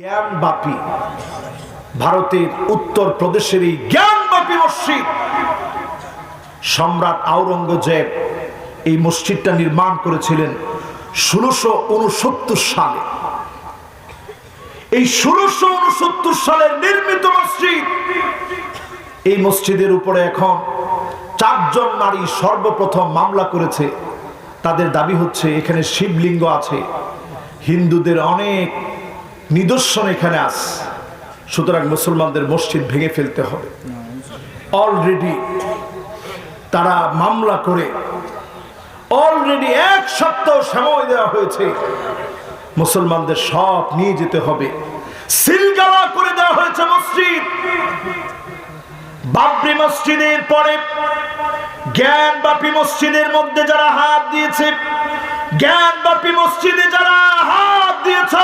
জ্ঞানবাপী ভারতের উত্তর প্রদেশের এই জ্ঞানবাপী মসজিদ। সম্রাট আওরঙ্গজেব এই মসজিদটা নির্মাণ করেছিলেন ষোলোশো উনসত্তর সালে। এই ষোলোশো উনসত্তর সালের নির্মিত মসজিদ, এই মসজিদের উপরে এখন চারজন নারী সর্বপ্রথম মামলা করেছে। তাদের দাবি হচ্ছে এখানে শিবলিঙ্গ আছে। হিন্দুদের অনেক নিদর্শন এখানে আস সুতরাং মুসলমানদের মসজিদ ভেঙে ফেলতে হবে। অলরেডি তারা মামলা করে অলরেডি এক সপ্তাহ সময় দেওয়া হয়েছে। মুসলমানদের সব নিয়ে যেতে হবে। সিলগালা করে দেওয়া হয়েছে মসজিদ। বাবরি মসজিদের পরে, জ্ঞানবাপী মসজিদের মধ্যে যারা হাত দিয়েছে, জ্ঞানবাপী মসজিদে যারা হাত দিয়েছ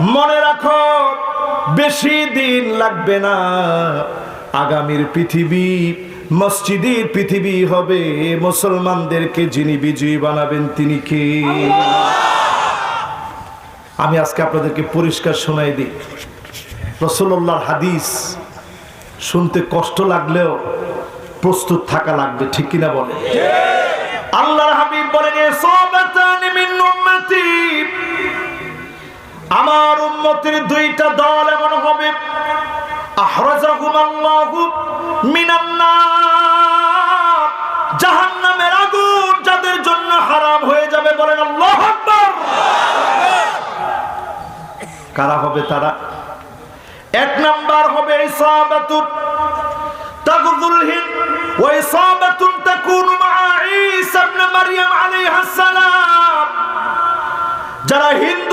মনে রাখো, বেশি দিন লাগবে না। আগামীর পৃথিবী, মসজিদের পৃথিবী হবে। মুসলমানদেরকে যিনি বিজয়ী বানাবেন, তিনি কে? আমি আজকে আপনাদেরকে পরিষ্কার শোনাই দিই। রসুল্লাহর হাদিস শুনতে কষ্ট লাগলেও প্রস্তুত থাকা লাগবে, ঠিক কিনা বলে আল্লাহর হাবিব বলেন আমার উম্মতের দুইটা দল এমন হবে। জাহান্নামের আগুন যাদের জন্য হারাম হয়ে যাবে বলেন কারা হবে তারা? এক নাম্বার হবে হিন্দ যারা হিন্দুস্তানের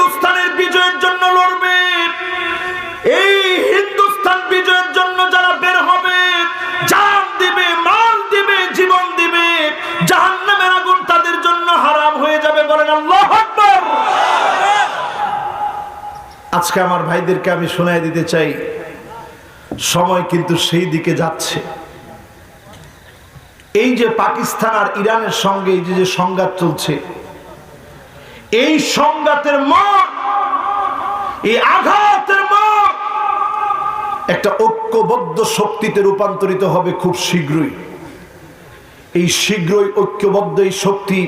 আজকে আমার ভাইদেরকে আমি শোনাই দিতে চাই। সময় কিন্তু সেই দিকে যাচ্ছে। এই যে পাকিস্তান আর ইরানের সঙ্গে এই যে সংঘাত চলছে, এই সংঘাতের মত এই আঘাতের একটা ঐক্যবদ্ধ শক্তিতে রূপান্তরিত হবে খুব শীঘ্রই। এই শীঘ্রই ঐক্যবদ্ধ এই শক্তি,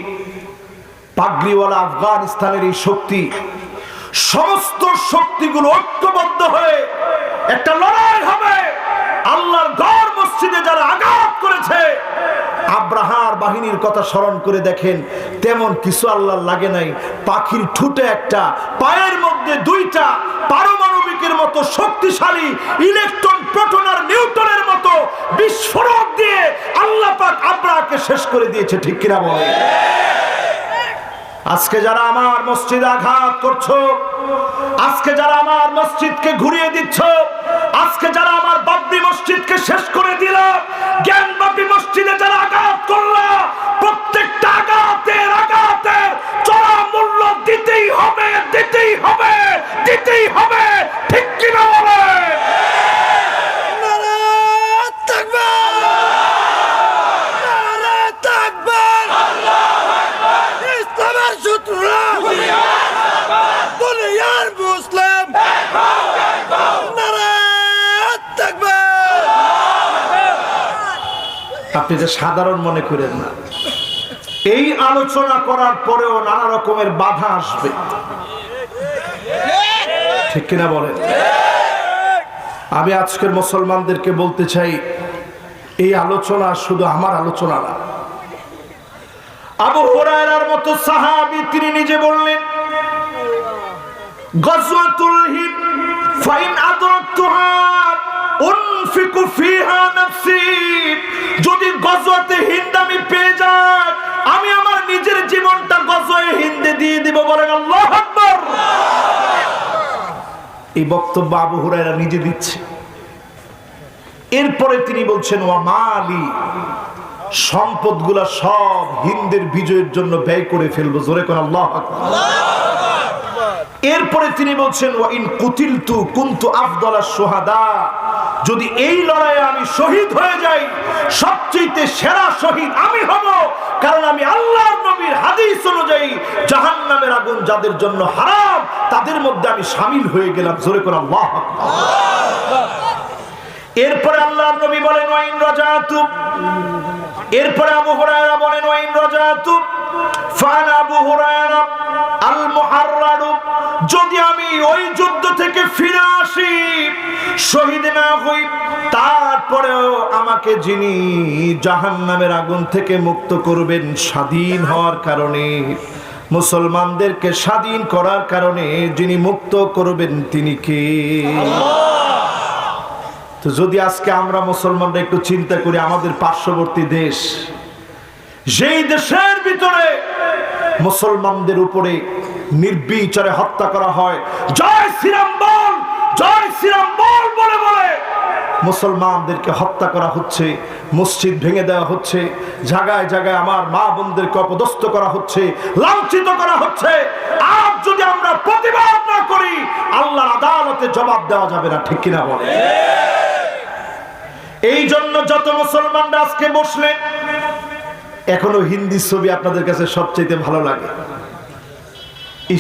পাগড়িওয়ালা আফগানিস্তানের এই শক্তি সমস্ত শক্তিগুলো ঐক্যবদ্ধ হয়ে একটা লড়াই হবে। আল্লাহর গড় মসজিদে যারা আঘাত করেছে, আব্রাহার বাহিনীর কথা স্মরণ করে দেখেন, তেমন কিছু আল্লাহ লাগে নাই। পাখির ঠুটে একটা, পায়ের মধ্যে দুইটা পারমাণবিকের মতো শক্তিশালী ইলেকট্রন প্রোটন আর নিউটনের মতো বিস্ফোরক দিয়ে আল্লাহ পাক আব্রাহাকে শেষ করে দিয়েছে, ঠিক কিনা বলে আজকে যারা আমার মসজিদে আঘাত করছ, আজকে যারা আমার মসজিদকে ঘুরিয়ে দিচ্ছ, আজকে যারা আমার বাবরি মসজিদকে শেষ করে দিল, জ্ঞান বাপি মসজিদে যারা আঘাত করল, প্রত্যেকটা আঘাতের আঘাতের চড়া মূল্য দিতেই হবে দিতেই হবে দিতেই হবে। ঠিক কিনা বলে আপনি যে সাধারণ মনে করেন না। এই আলোচনা করার পরেও নানা রকমের বাধা আসবে। ঠিক কিনা বলেন? আমি আজকের মুসলমানদেরকে বলতে চাই, এই আলোচনা শুধু আমার আলোচনা না। আবু হুরায়রার মতো সাহাবী তিনি নিজে বললেন, গজওয়াতুল হিন্দ, ফাইন আদরাকতুহা উনফিকু ফিহা নাফসি। যদি গজওয়াতে হিন্দ আমি পেয়ে যাই, আমি আমার নিজের জীবনটা গজওয়ে হিন্দে দিয়ে দিব বলেন আল্লাহু আকবার। এই বক্তব্য আবু হুরায়রা নিজে দিচ্ছে। এরপরে তিনি বলছেন, ওয়া মালি, সম্পদগুলা সব হিন্দের বিজয়ের জন্য ব্যয় করে ফেলব। জোরে কোন, আল্লাহ এরপরে তিনি বলছেন, ওয়া ইন কুতিলতু কুনতু আফদালা সোহাদা যদি এই লড়াইয়ে আমি শহীদ হয়ে যাই সবচেয়ে সেরা শহীদ আমি হব। কারণ আমি আল্লাহর নবীর হাদিস অনুযায়ী জাহান্নামের আগুন যাদের জন্য হারাম, তাদের মধ্যে আমি সামিল হয়ে গেলাম। জোরে করে আল্লাহ এরপরে আল্লাহর নবী বলেন, ওয়াইন রাজাতু এরপরে আবু হুরায়রা বলেন, ওয়াইন রাজাতু যদি আমি ওই যুদ্ধ থেকে ফিরে আসি, শহীদ না হই, তারপরেও আমাকে যিনি জাহান্নামের আগুন থেকে মুক্ত করবেন, স্বাধীন হওয়ার কারণে, মুসলমানদেরকে স্বাধীন করার কারণে যিনি মুক্ত করবেন, তিনি কে? তো যদি আজকে আমরা মুসলমানরা একটু চিন্তা করি, আমাদের পার্শ্ববর্তী দেশ যেই দেশের ভিতরে মুসলমানদের উপরে নির্বিচারে হত্যা করা হয় জয় শ্রীরাম বল জয় শ্রীরাম বল বলে বলে মুসলমানদেরকে হত্যা করা হচ্ছে মসজিদ ভেঙে দেওয়া হচ্ছে জায়গায় জায়গায় আমার মা বোনদেরকে অপদস্থ করা হচ্ছে লাঞ্ছিত করা হচ্ছে। আর যদি আমরা প্রতিবাদ না করি আল্লাহর আদালতে জবাব দেওয়া যাবে না ঠিক কিনা বলে এই জন্য যত মুসলমানরা আজকে বসলেন এখনও হিন্দি ছবি আপনাদের কাছে সবচেয়ে ভালো লাগে।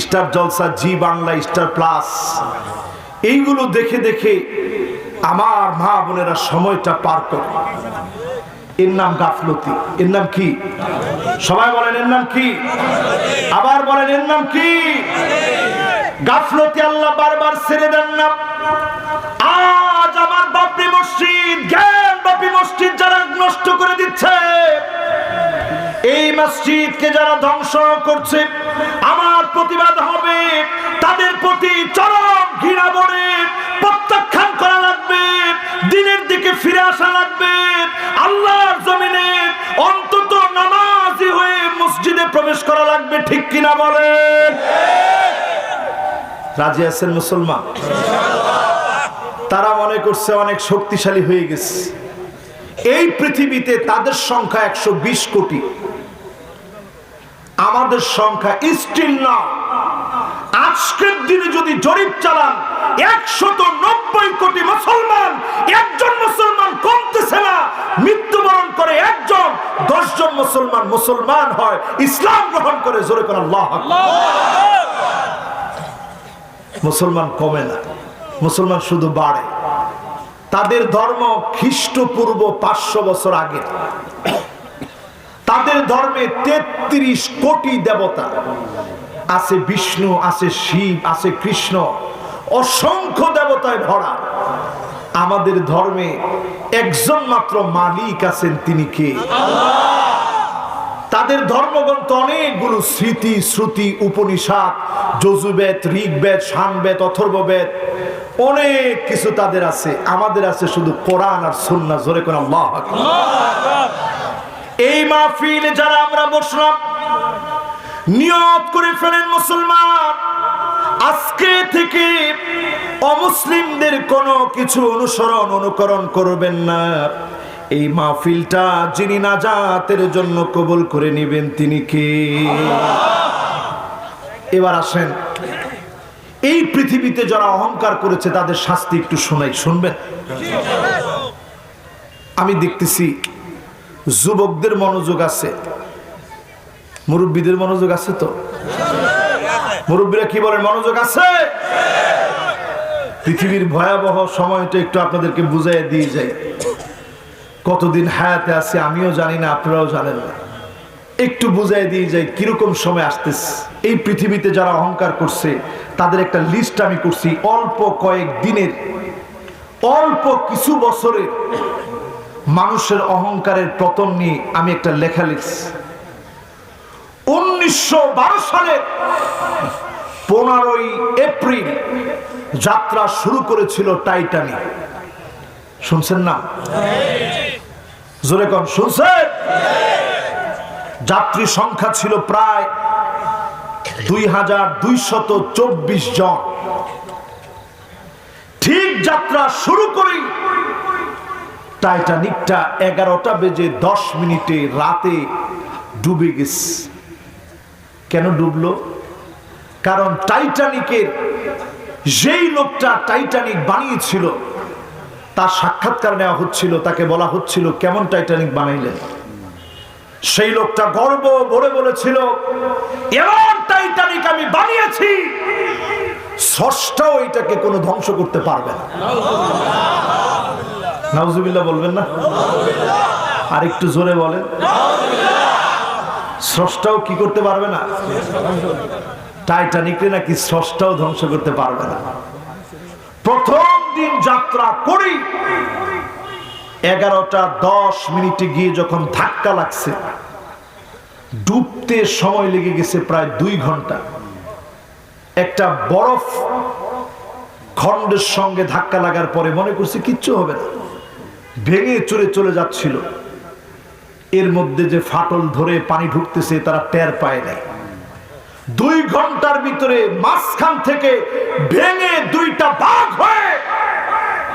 Star Jalsha, Zee Bangla, Star Plus. এইগুলো দেখে দেখে আমার মা বোনেরা সময়টা পার করে। এর নাম গাফলতি। এর নাম কি? সবাই বলেন, এর নাম কি? আবার বলেন, এর নাম কি? গাফলতি আল্লাহ বারবার ছেড়ে দেন না। আজ আমার বাপরি মসজিদ, জ্ঞান বাপি মসজিদ নষ্ট করে দিচ্ছে। এই মসজিদকে যারা ধ্বংস করছে, আমার প্রতিবাদ হবে। তাদের প্রতি চরম ঘৃণা বড়ে প্রত্যাখ্যান করা লাগবে। দিনের দিকে ফিরে আসা লাগবে। আল্লাহর জমিনে অন্তত নামাজি হয়ে মসজিদে প্রবেশ করা লাগবে, ঠিক কিনা বলেন রাজি আছেন মুসলমান? তারা মনে করছে অনেক শক্তিশালী হয়ে গেছে। এই পৃথিবীতে তাদের সংখ্যা একশো বিশ কোটি। আমাদের সংখ্যা স্টিল না। আজকের দিনে যদি জরিপ চালান, একশত নব্বই কোটি মুসলমান, একজন মুসলমান কমতেছে না, মৃত্যুবরণ করে একজন, দশজন মুসলমান মুসলমান হয়, ইসলাম গ্রহণ করে, জোরে করে আল্লাহ মুসলমান কমে না, মুসলমান শুধু বাড়ে। তাদের ধর্ম খ্রিস্টপূর্ব পাঁচশো বছর আগে। তাদের ধর্মে তেত্রিশ কোটি দেবতা। আছে বিষ্ণু, আছে শিব, আছে কৃষ্ণ। অসংখ্য দেবতায় ভরা। আমাদের ধর্মে একজন মাত্র মালিক আছেন তিনি কে? তাদের ধর্মগ্রন্থ অনেকগুলো স্মৃতি, শ্রুতি, উপনিষাদ, যজুবেদ, ঋগ্বেদ, সামবেদ, অথর্ববেদ, অনেক কিছু তাদের আছে। আমাদের আছে শুধু কোরআন আর সুন্নাহ, জোরে আল্লাহ এই মাহফিলে যারা আমরা বসলাম, নিয়ত করে ফেলেন মুসলমান, আজকে থেকে অমুসলিমদের কোনো কিছু অনুসরণ, অনুকরণ করবেন না। এই মাহফিলটা যিনি নাজাতের জন্য কবুল করে নেবেন তিনি কে? এবার আসেন। এই পৃথিবীতে যারা অহংকার করেছে, তাদের শাস্তি একটু শোনাই, শুনবেন? আমি দেখতেছি যুবকদের মনোযোগ আছে। মুরব্বীদের মনোযোগ আছে তো? মুরব্বীরা কি বলেন, মনোযোগ আছে? পৃথিবীর ভয়াবহ সময়টা একটু আপনাদেরকে বুঝাই দিয়ে যাই। কতদিন হায়াতে আছে আমিও জানি না, আপনারাও জানেন না। একটু বুঝাই দিয়ে যাই কীরকম সময় আসতেছে। এই পৃথিবীতে যারা অহংকার করছে, তাদের একটা লিস্ট আমি করছি, অল্প কয়েক দিনের, অল্প কিছু বছরের মানুষের অহংকারের পতন নিয়ে আমি একটা লেখা লিখছি। উনিশশো সালের পনেরোই এপ্রিল যাত্রা শুরু করেছিল টাইটানিক। শুনছেন না? জোরে কন শুনছেন যাত্রী সংখ্যা ছিল প্রায় দুই হাজার দুইশত চব্বিশ জন। ঠিক যাত্রা শুরু করি। টাইটানিকটা এগারোটা বেজে দশ মিনিটে রাতে ডুবে গেছে। কেন ডুবলো? কারণ টাইটানিকের যেই লোকটা টাইটানিক বানিয়েছিল তার সাক্ষাৎকার নেওয়া হচ্ছিল, তাকে বলা হচ্ছিল, কেমন টাইটানিক বানাইলেন সেই লোকটা গর্ব ভরে বলেছিল এমন টাইটানিক আমি বানিয়েছি। ষষ্ঠাও এটাকে কোনো ধ্বংস করতে পারবে না। নাউজুবিল্লাহ বলবেন না? আর একটু জোরে বলেন। স্রষ্টাও কি করতে পারবে না? টাইটানিকে নাকি স্রষ্টাও ধ্বংস করতে পারবে না। প্রথম দিন যাত্রা করি। এগারোটা দশ মিনিটে গিয়ে যখন ধাক্কা লাগছে, ডুবতে সময় লেগে গেছে প্রায় দুই ঘণ্টা। একটা বরফ খণ্ডের সঙ্গে ধাক্কা লাগার পরে মনে করছে কিচ্ছু হবে না। ভেঙে চলে চলে যাচ্ছিল। এর মধ্যে যে ফাটল ধরে পানি ঢুকতেছে তারা টের পায় নাই। দুই ঘণ্টার ভিতরে মাঝখান থেকে ভেঙে দুইটা বাঘ হয়ে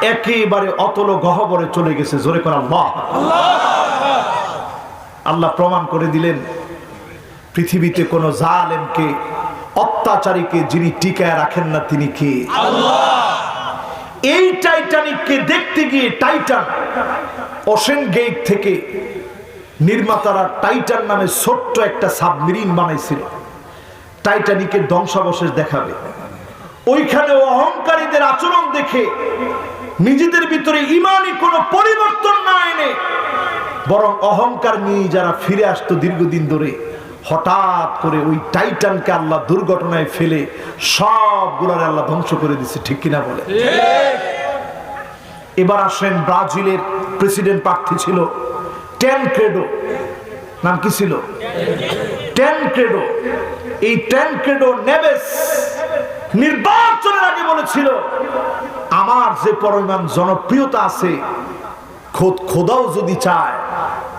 একেবারে অতল গহবরে চলে গেছে, জোরে করা আল্লাহ। আল্লাহ প্রমাণ করে দিলেন, পৃথিবীতে কোন জালেমকে, অত্যাচারীকে যিনি টিকায় রাখেন না, তিনি কে? এই টাইটানিককে দেখতে গিয়ে টাইটান, ওশেন গেট থেকে নির্মাতারা টাইটান নামে ছোট্ট একটা সাবমেরিন বানাইছিল। টাইটানিকের ধ্বংসাবশেষ দেখাবে। ওইখানে অহংকারীদের আচরণ দেখে নিজেদের ভিতরে ইমানই কোনো পরিবর্তন না এনে বরং অহংকার নিয়ে যারা ফিরে আসতো দীর্ঘদিন ধরে, হঠাৎ করে ওই টাইটানকে আল্লাহ দুর্ঘটনায় ফেলে সবগুলোর আল্লাহ ধ্বংস করে দিচ্ছে ঠিক কিনা বলে এবার আসেন ব্রাজিলের প্রেসিডেন্ট প্রার্থী ছিল টেন ক্রেডো নাম কি ছিল? টেন ক্রেডো এই টেন ক্রেডো নেবেস নির্বাচনের আগে বলেছিল, আমার যে পরিমাণ জনপ্রিয়তা আছে, খোদ খোদাও যদি চায়,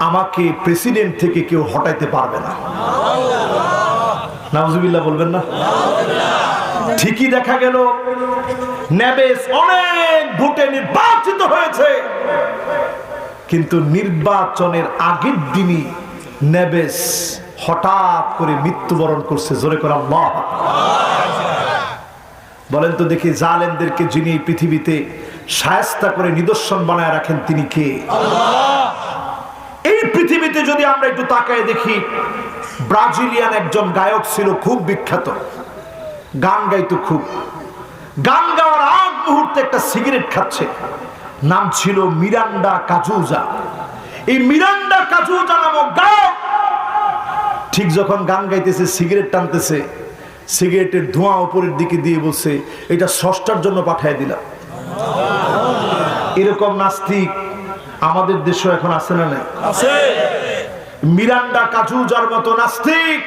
আমাকে প্রেসিডেন্ট থেকে কেউ হটাইতে পারবে না। নাউজুবিল্লাহ বলবেন না? ঠিকই দেখা গেল নেবেস অনেক ভোটে নির্বাচিত হয়েছে, কিন্তু নির্বাচনের আগের দিনই নেবেস হঠাৎ করে মৃত্যুবরণ করছে। জোরে করা আল্লাহ বলেন তো দেখি জালেমদেরকে যিনি এই পৃথিবীতে সায়স্তা করে নিদর্শন বানায় রাখেন তিনি কে? এই পৃথিবীতে যদি আমরা একটু তাকায় দেখি, ব্রাজিলিয়ান একজন গায়ক ছিল খুব বিখ্যাত। গান গাইতো খুব। গান গাওয়ার আগ মুহূর্তে একটা সিগারেট খাচ্ছে। নাম ছিল মিরান্ডা কাজুজা। এই মিরান্ডা কাজুজা নামক গায়ক ঠিক যখন গান গাইতেছে, সিগারেট টানতেছে সিগারেটের ধোঁয়া উপরের দিকে দিয়ে বলছে এটা ষষ্ঠার জন্য পাঠিয়ে দিলাম। এরকম নাস্তিক আমাদের দেশে এখন আছে না নাই? মিরান্ডা কাজুজার মতো নাস্তিক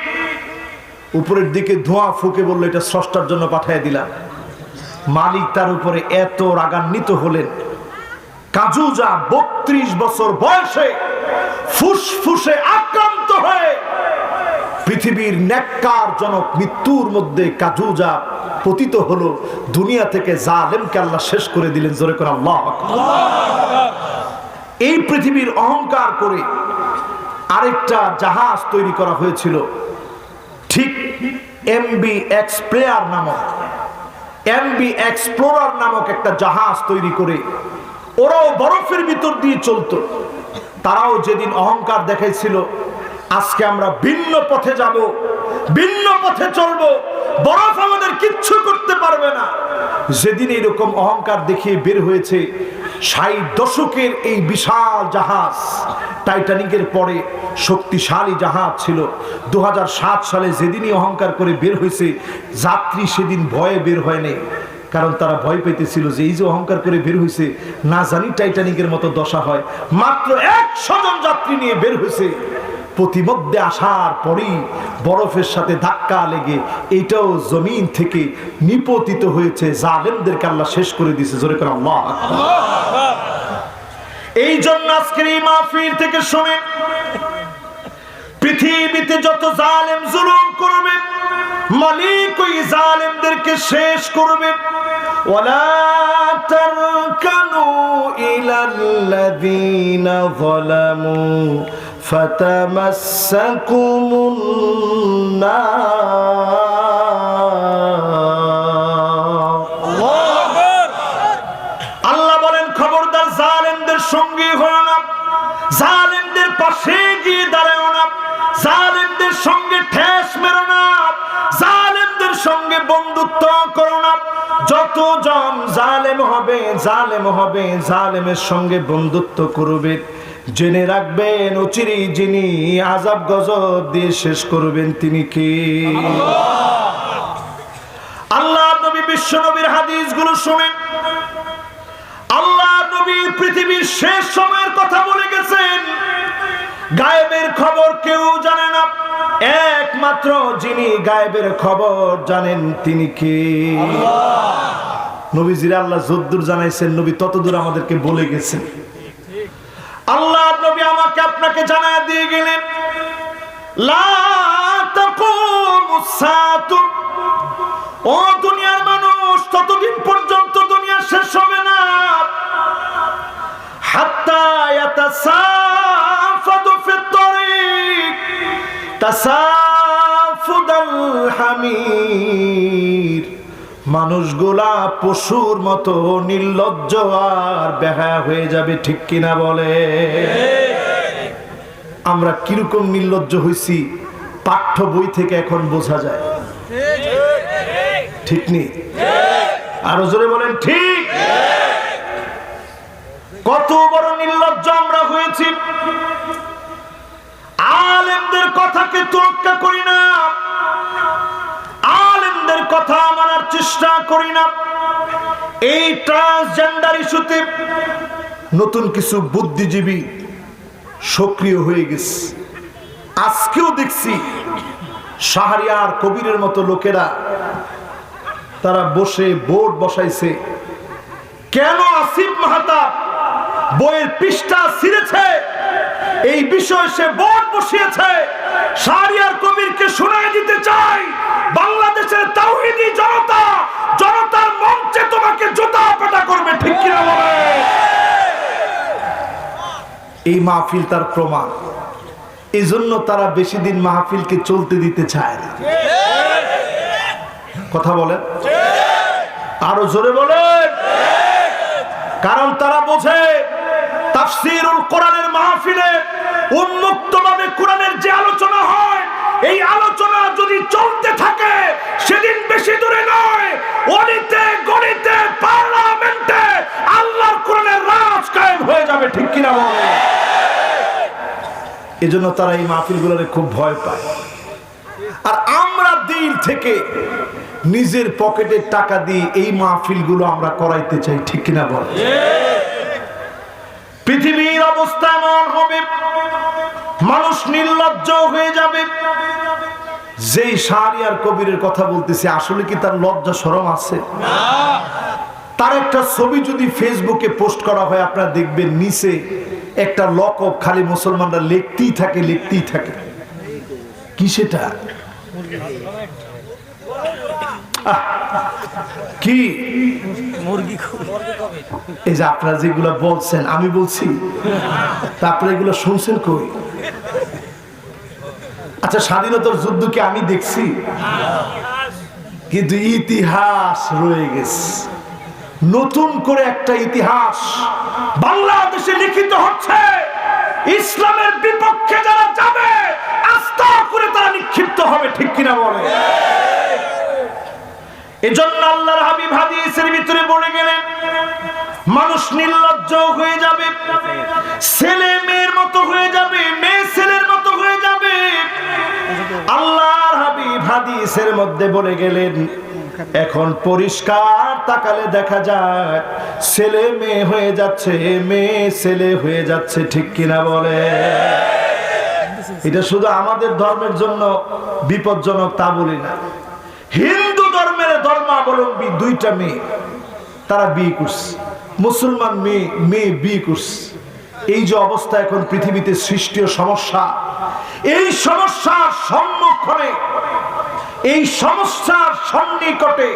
উপরের দিকে ধোঁয়া ফুকে বলল এটা ষষ্ঠার জন্য পাঠিয়ে দিলাম। মালিক তার উপরে এত রাগান্বিত হলেন। কাজুজা বত্রিশ বছর বয়সে ফুসফুসে আক্রান্ত পৃথিবীর ন্যাক্কারজনক মৃত্যুর মধ্যে কাজুজা পতিত হলো। দুনিয়া থেকে জালেমকে আল্লাহ শেষ করে দিলেন। জোরে করে আল্লাহ এই পৃথিবীর অহংকার করে আরেকটা জাহাজ তৈরি করা হয়েছিল। ঠিক এমবি এক্স প্লেয়ার নামক এমবি এক্সপ্লোরার নামক একটা জাহাজ তৈরি করে ওরাও বরফের ভিতর দিয়ে চলতো। তারাও যেদিন অহংকার দেখাইছিল আজকে আমরা ভিন্ন পথে যাব, ভিন্ন পথে চলব। বরফ আমাদের কিচ্ছু করতে পারবে না। যেদিন এরকম অহংকার দেখিয়ে বের হয়েছে, ষাট দশকের এই বিশাল জাহাজ, টাইটানিকের পরে শক্তিশালী জাহাজ ছিল। দু হাজার সাত সালে যেদিনই অহংকার করে বের হয়েছে, যাত্রী সেদিন ভয়ে বের হয়নি কারণ তারা ভয় পেতেছিল যে এই যে অহংকার করে বের হয়েছে, না জানি টাইটানিকের মতো দশা হয়। মাত্র একশো জন যাত্রী নিয়ে বের হয়েছে। প্রতিমধ্যে আসার পরেই বরফের সাথে ধাক্কা লেগে এটাও জমিন থেকে নিপতিত হয়েছে। জালেমদের কাল্লা শেষ করে দিছে জোরে করে আল্লাহ এই জন্য আজকের এই মাহফিল থেকে শোনেন পৃথিবীতে যত জালেম জুলুম করবে, মালিক ওই জালেমদেরকে শেষ করবে। ওয়ালা তারকানু ইলাল্লাযীনা যালামু فتمسكم النار আল্লাহ বলেন খবরদার জালেমদের সঙ্গী হও না জালেমদের পাশে গিয়ে দাঁড়ায় না জালেমদের সঙ্গে ঠেস মেরো না জালেমদের সঙ্গে বন্ধুত্ব করো না যতজন জালেম হবে জালেম হবে জালেমের সঙ্গে বন্ধুত্ব করবে জেনে রাখবেন অচিরি যিনি আজাব গজব দিয়ে শেষ করবেন তিনি কি? আল্লাহ নবী বিশ্ব নবীর হাদিসগুলো শুনেন। আল্লাহ নবী পৃথিবীর শেষ সময়ের কথা বলে গেছেন। গায়েবের খবর কেউ জানে না। একমাত্র যিনি গায়েবের খবর জানেন তিনি কে? নবীজিরা আল্লাহ যদ্দুর জানাইছেন নবী ততদূর আমাদেরকে বলে গেছেন। আল্লাহ নবী আমাকে আপনাকে জানায় দিয়ে গেলেন ও দুনিয়ার মানুষ, ততদিন পর্যন্ত দুনিয়া শেষ হবে না। হামির মানুষগুলা পশুর মতো নির্লজ্জ আর বেহায়া হয়ে যাবে, ঠিক কিনা বলে? আমরা কীরকম নির্লজ্জ হয়েছি পাঠ্য বই থেকে এখন বোঝা যায়। ঠিক নেই আরও জোরে বলেন, ঠিক। কত বড় নির্লজ্জ আমরা হয়েছি। আলেমদের কথাকে তোয়াক্কা করি না। চেষ্টা করি না। এই ট্রান্সজেন্ডার ইস্যুতে নতুন কিছু বুদ্ধিজীবী সক্রিয় হয়ে গেছে। আজকেও দেখছি শাহরিয়ার কবিরের মতো লোকেরা তারা বসে বোর্ড বসাইছে। কেন আসিফ মাহাতা বইয়ের পৃষ্ঠা ছিঁড়েছে? এই বিষয়ে সে বোর্ড বসিয়েছে শাহরিয়ার কবিরকে শোনায় দিতে চাই বাংলাদেশের তাওহিদি জনতা জনতার মঞ্চে তোমাকে জুতা পেটা করবে ঠিক কিনা বলে এই মাহফিল তার প্রমাণ। এই জন্য তারা বেশি দিন মাহফিলকে চলতে দিতে চায় না। কথা বলেন? আরও জোরে বলেন। কারণ তারা বোঝে, তাফসিরুল কোরআনের মাহফিলে উন্মুক্তভাবে কোরআনের যে আলোচনা হয় এই আলোচনা যদি চলতে থাকে সেদিন বেশি দূরে নয় অলিতে গলিতে পার্লামেন্টে আল্লাহর কোরআনের রাজ কায়েম হয়ে যাবে ঠিক কিনা বলে এজন্য তারা এই মাহফিলগুলোরে খুব ভয় পায়। আর আমরা দিন থেকে নিজের পকেটের টাকা দিয়ে এই মাহফিলগুলো আমরা করাইতে চাই, ঠিক কিনা বল? পৃথিবীর অবস্থা এমন হবে, মানুষ নির্লজ্জ হয়ে যাবে। যেই শাহরিয়ার কবিরের কথা বলতেছে, আসলে কি তার লজ্জা সরম আছে? তার একটা ছবি যদি ফেসবুকে পোস্ট করা হয় আপনারা দেখবেন নিচে একটা লক খালি মুসলমানরা লিখতেই থাকে লিখতেই থাকে। কি সেটা? কি? এই যে আপনারা যেগুলো বলছেন আমি বলছি তারপরে এগুলো শুনছেন কই? আচ্ছা স্বাধীনতার যুদ্ধ কি আমি দেখছি? কিন্তু ইতিহাস রয়ে গেছে। নতুন করে একটা ইতিহাস বাংলাদেশে লিখিত হচ্ছে। ইসলামের বিপক্ষে যারা যাবে, আস্থা করে তারা নিক্ষিপ্ত হবে, ঠিক কিনা বলে? এজন্য আল্লাহর হাবিব হাদিসের ভিতরে বলে গেলেন, মানুষ নির্লজ্জ হয়ে যাবে, ছেলে মেয়ের মতো হয়ে যাবে, মেয়ে ছেলের মতো হয়ে যাবে। আল্লাহর হাবিব হাদিসের মধ্যে বলে গেলেন এখন পরিষ্কার তাকালে দেখা যায়, ছেলে মেয়ে হয়ে যাচ্ছে, মেয়ে ছেলে হয়ে যাচ্ছে, ঠিক কিনা বলে? এটা শুধু আমাদের ধর্মের জন্য বিপজ্জনক তা বলি না। হিন্দু ধর্মের ধর্মাবলম্বী দুইটা মেয়ে, তারা বিয়ে করছে। মুসলমান মেয়ে মেয়ে বিয়ে করছে। এই যে অবস্থা এখন পৃথিবীতে সৃষ্টিও সমস্যা, এই সমস্যার সম্মুখনে এই সমস্যার সন্নিকটে,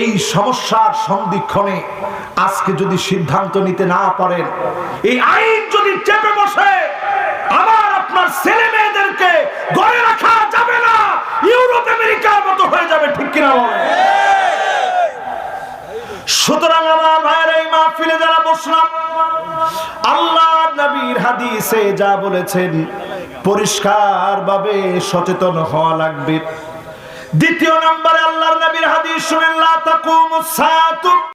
এই সমস্যার সন্ধিক্ষণে আজকে যদি সিদ্ধান্ত নিতে না পারেন, এই আইন যদি চেপে বসে, আবার আপনার ছেলে মেয়েদেরকে গড়ে রাখা যাবে না, ইউরোপ আমেরিকার মতো হয়ে যাবে, ঠিক কিনা সুতরাং আমার ভাইয়ের এই মাহফিলে যারা বসলাম আল্লাহ নবীর হাদিসে যা বলেছেন পরিষ্কার ভাবে সচেতন হওয়া লাগবে। দ্বিতীয় নম্বরে আল্লাহর নবীর হাদিস শুনেন লা তাকুমুস সাআতু